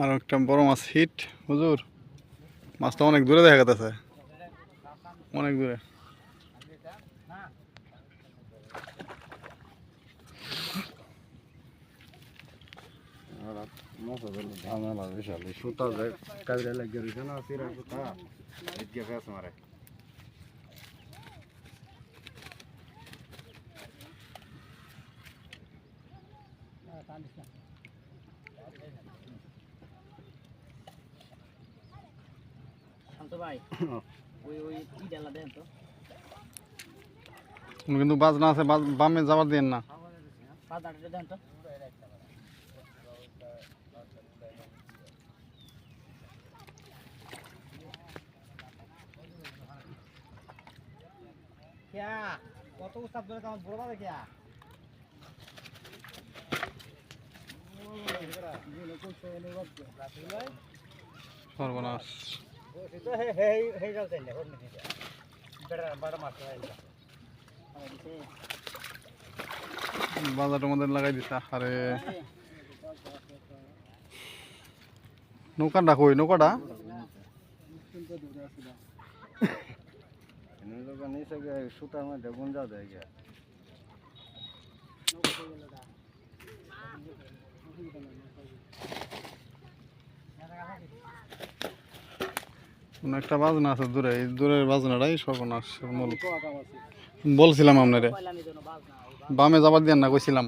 আর একটা বড় মাছ হিট হুজুর। মাছটা অনেক দূরে দেখা যাচ্ছে অনেক দূরে। ঝামেলা বিশাল। সুতা কাজে লাগিয়ে রয়েছে না সিরা সুতা। মারে শান্ত ভাই ওই ওই ই ডালা দেন তো কিন্তু বাজনা আছে বামে যাওয়ার দেন না কত উস্তাব ধরে তোমার বড় বাজে কিয়া সর্বনাশ বাজারটার মধ্যে লাগাই দিছে আরে। নৌকাটা কই নৌকাটা? সুতার মধ্যে গুঞ্জা দেয় গিয়ে কোনো একটা বাজনা আছে দূরে এই দূরের বাজনাটাই সর্বনাশ মূল। বলছিলাম আপনারে। বামে যাবার দিন না কইছিলাম।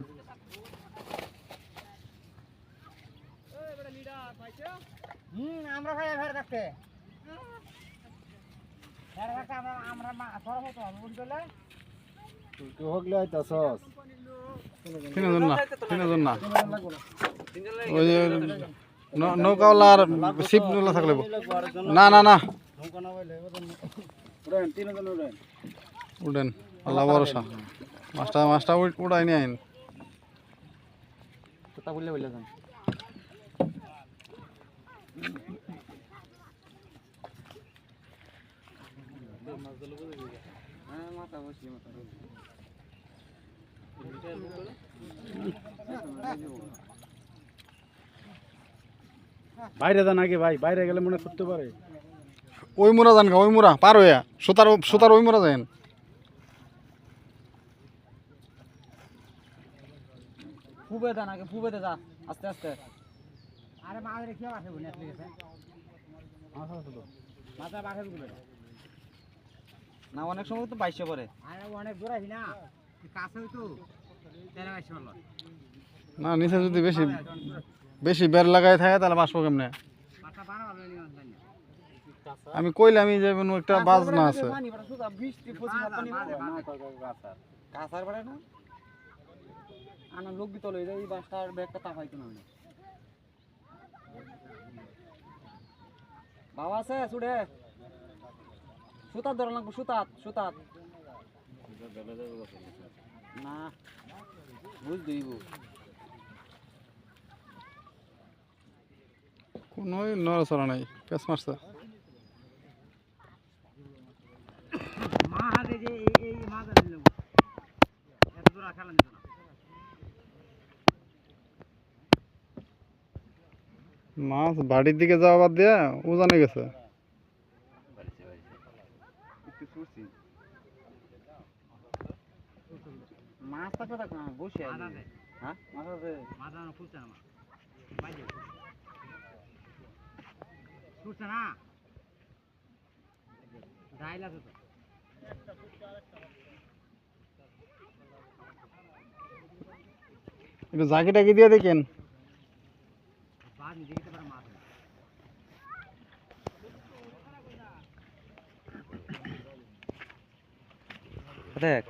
তিনজন না তিনজন না। ওই নৌকাওয়ালা আর শিপ নোলা থাকলে না না না। উড়েন, আল্লাহ ভরসা। মাছটা মাছটা উঠ- উড়াই নিয়ে আইন। যান। বাইরে যান আগে ভাই বাইরে গেলে মনে করতে পারে। ওই মুরা যান গা, ওই মুরা পার হইয়া। সুতার সুতার ওই মুরা যান ফুবে দেন আগে ফুবে দে যা আস্তে আস্তে। আরে আসে বলে আছে মাথা গুলো না অনেক সময় তো বাইশে পড়ে। আরে অনেক দূর আছি না। কাছে তো তেরে বাইশে না নিচে যদি বেশি বেশি বের লাগাই থাকে তাহলে বাঁচবো কেমনে? আমি কইলাম আমি যে কোনো একটা বাজনা আছে। বাবা আছে সুড়ে সুতাত ধরা লাগবো সুতাত সুতাত না বুঝ দিব। কোনো নড়াচড়া নাই পেঁচ মারছে। মা হাতে যে এই এই মাছ বাড়ির দিকে যাওয়া বাদ দিয়া উজানে গেছে। মাছ না বসে আছে। হ্যাঁ? মাছ আছে। মাছ ফুটছে না? ডাইল আছে তো। একটু জাকি টাকি দিয়ে দেখেন। দেখ।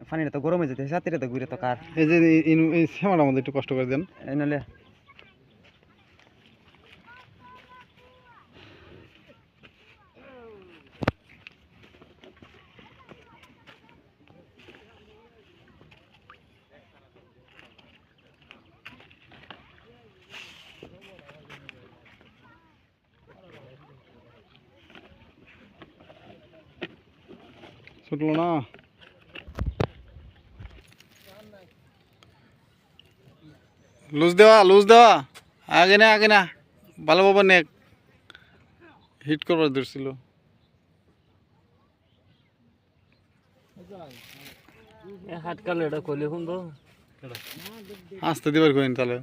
পানিটা তো গরম হয়ে যেতে সাথে তো ঘুরে তো কার। এই যে এই- মধ্যে একটু কষ্ট করে দেন। এই নালে। ছুটলো না লুজ দেওয়া লুজ দেওয়া। আগে না আগে না। ভালো বাবা নেক হিট করবার ধরছিল। হাত কালে এটা কইলে শুনব? আসতে দিবার কইন তাহলে।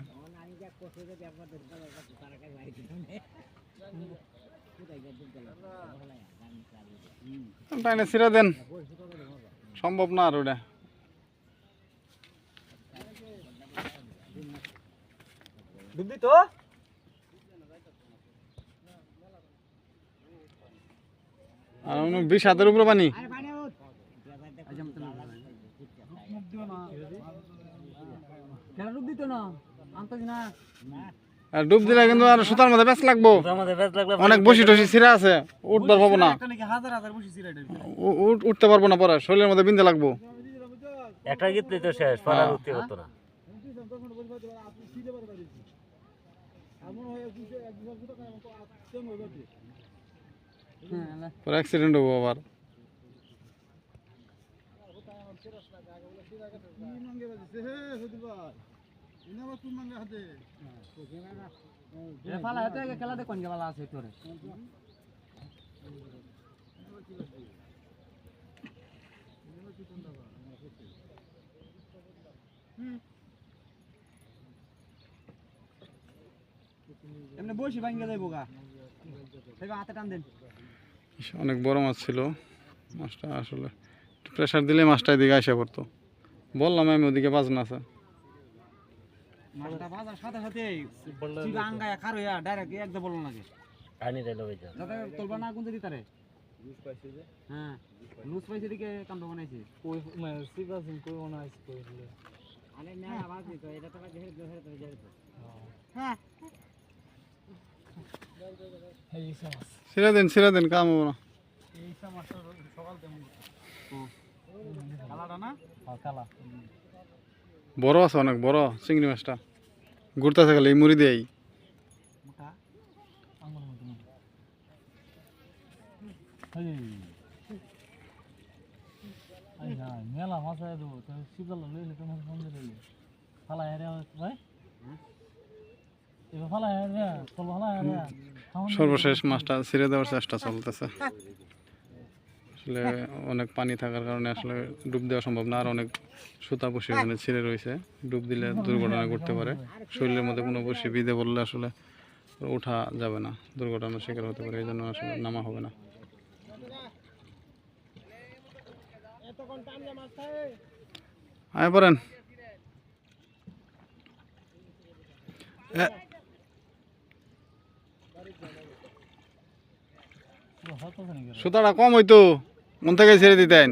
টাইনে ছিঁড়ে দেন। সম্ভব না আর ওটা। ডুববি তো আর অন্য বিশ হাতের উপরে পানি? ডুব দিত না। আনতাস না। আর ডুব দিলে কিন্তু আর সুতার মধ্যে বেশ লাগবো। অনেক বসি টসি ছিঁড়া আছে উঠবার পাবো না। উঠতে পারব না পরে শরীরের মধ্যে বিন্দে লাগবো। একটা গীতই তো শেষ পড়ার উঠতে হতো না। হ্যাঁ পরে অ্যাক্সিডেন্ট হব আবার। ফালা হেতে খেলা দেখুন কে আছে তোরে এমনি বসি ভাঙ্গে যাইব গা। হাতে টান দেন। অনেক বড় মাছ ছিল। মাছটা আসলে প্রেশার দিলে মাছটা এদিকে আসে পড়তো। বললাম আমি ওদিকে বাজ না আছে। মাছটা বাজার সাথে সাথে চিবা আঙ্গায়া খার হইয়া ডাইরেক্ট একদম বলন লাগে পানি দিলে ওই যা যাতে তোলবা না কোন হ্যাঁ লুজ পাইছে দিকে কান্দ বানাইছে। কই মনে কই বলে। আরে না আওয়াজ দিত এটা তো জেহের জেহের তো জেহের তো। হ্যাঁ। এই দেন ছিঁড়ে দেন কাম হব না। এই সকাল তেমন কালাটা না? হ্যাঁ কালা বড় আছে অনেক বড় চিংড়ি মাছটা। ঘুরতেছে গেলে এই মুড়ি দেয় মেলা মাছ ফালা হেরে ভাই? সর্বশেষ মাছটা ছিঁড়ে দেওয়ার চেষ্টা চলতেছে। আসলে অনেক পানি থাকার কারণে আসলে ডুব দেওয়া সম্ভব না, আর অনেক সুতা বসে ওখানে ছিঁড়ে রয়েছে। ডুব দিলে দুর্ঘটনা ঘটতে পারে। শরীরের মধ্যে কোনো বসে বিধে বললে আসলে ওঠা যাবে না, দুর্ঘটনার শিকার হতে পারে এই জন্য আসলে নামা হবে না। আয় পড়েন। সুতাটা কম হইতো। মন থেকে ছেড়ে দিতেন।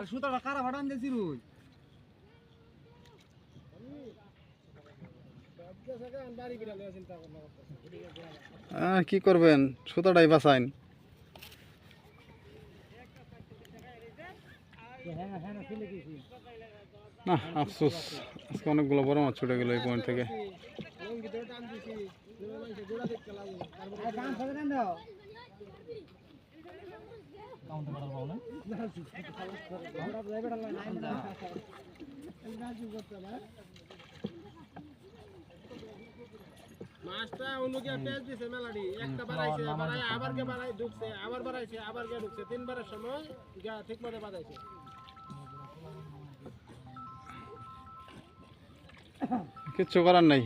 আর সুতাটা কারা ভাড়ান দিছি রুই আর কি করবেন? সুতাটাই বাঁচাইন না আফসোস। আজকে অনেকগুলো বড় মাছ ছুটে গেল এই পয়েন্ট থেকে। মাছটা পেঁয়াজ দিছে মেলাডি। একটা বাড়াইছে বাড়াই আবার কে বাড়াই ঢুকছে আবার বাড়াইছে আবার কে ঢুকছে। তিনবারের সময় গা ঠিক মতো বাঁধাইছে। কিচ্ছু করার নাই।